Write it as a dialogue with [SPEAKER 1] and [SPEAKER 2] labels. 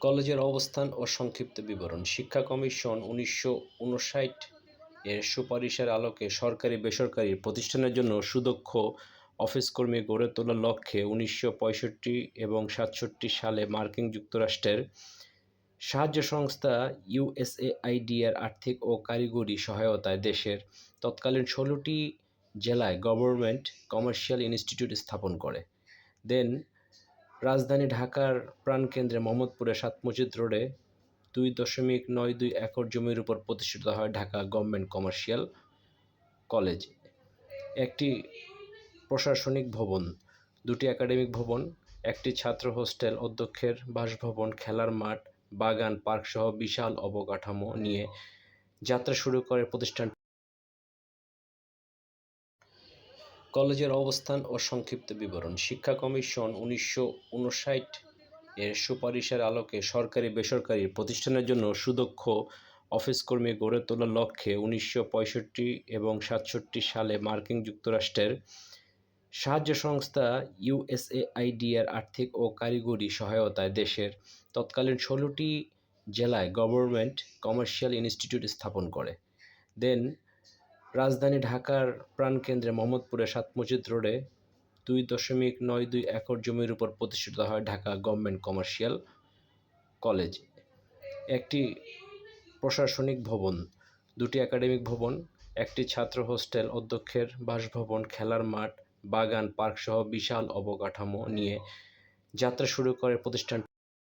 [SPEAKER 1] কলেজের অবস্থান ও সংক্ষিপ্ত বিবরণ। শিক্ষা কমিশন উনিশশো উনষাট এর সুপারিশের আলোকে সরকারি বেসরকারি প্রতিষ্ঠানের জন্য সুদক্ষ অফিস কর্মী গড়ে তোলার লক্ষ্যে উনিশশো পঁয়ষট্টি এবং সাতষট্টি সালে মার্কিন যুক্তরাষ্ট্রের সাহায্য সংস্থা ইউএসএআইডি এর আর্থিক ও কারিগরি সহায়তায় দেশের তৎকালীন ষোলোটি জেলায় গভর্নমেন্ট কমার্শিয়াল ইনস্টিটিউট স্থাপন করে। দেন রাজধানী ঢাকার প্রাণকেন্দ্রে মোহাম্মদপুরে সাত মসজিদ রোডে দুই দশমিক নয় দুই একর জমির উপর প্রতিষ্ঠিত হয় ঢাকা গভর্নমেন্ট কমার্শিয়াল কলেজ। একটি প্রশাসনিক ভবন, দুটি একাডেমিক ভবন, একটি ছাত্র হোস্টেল অধ্যক্ষের বাসভবন, খেলার মাঠ, বাগান, পার্কসহ বিশাল অবকাঠামো নিয়ে যাত্রা শুরু করে প্রতিষ্ঠান কলেজের অবস্থান ও সংক্ষিপ্ত বিবরণ। শিক্ষা কমিশন উনিশশো উনষাট এর সুপারিশের আলোকে সরকারি বেসরকারি প্রতিষ্ঠানের জন্য সুদক্ষ অফিস কর্মী গড়ে তোলার লক্ষ্যে উনিশশো পঁয়ষট্টি এবং সাতষট্টি সালে মার্কিন যুক্তরাষ্ট্রের সাহায্য সংস্থা ইউএসএআইডি এর আর্থিক ও কারিগরি সহায়তায় দেশের তৎকালীন ষোলোটি জেলায় গভর্নমেন্ট কমার্শিয়াল ইনস্টিটিউট স্থাপন করে। দেন রাজধানী ঢাকার প্রাণকেন্দ্রে মোহাম্মদপুরে সাত মসজিদ রোডে দুই দশমিক নয় দুই একর জমির উপর প্রতিষ্ঠিত হয় ঢাকা গভর্নমেন্ট কমার্শিয়াল কলেজ। একটি প্রশাসনিক ভবন, দুটি একাডেমিক ভবন, একটি ছাত্র হোস্টেল অধ্যক্ষের বাসভবন, খেলার মাঠ, বাগান, পার্কসহ বিশাল অবকাঠামো নিয়ে যাত্রা শুরু করে প্রতিষ্ঠান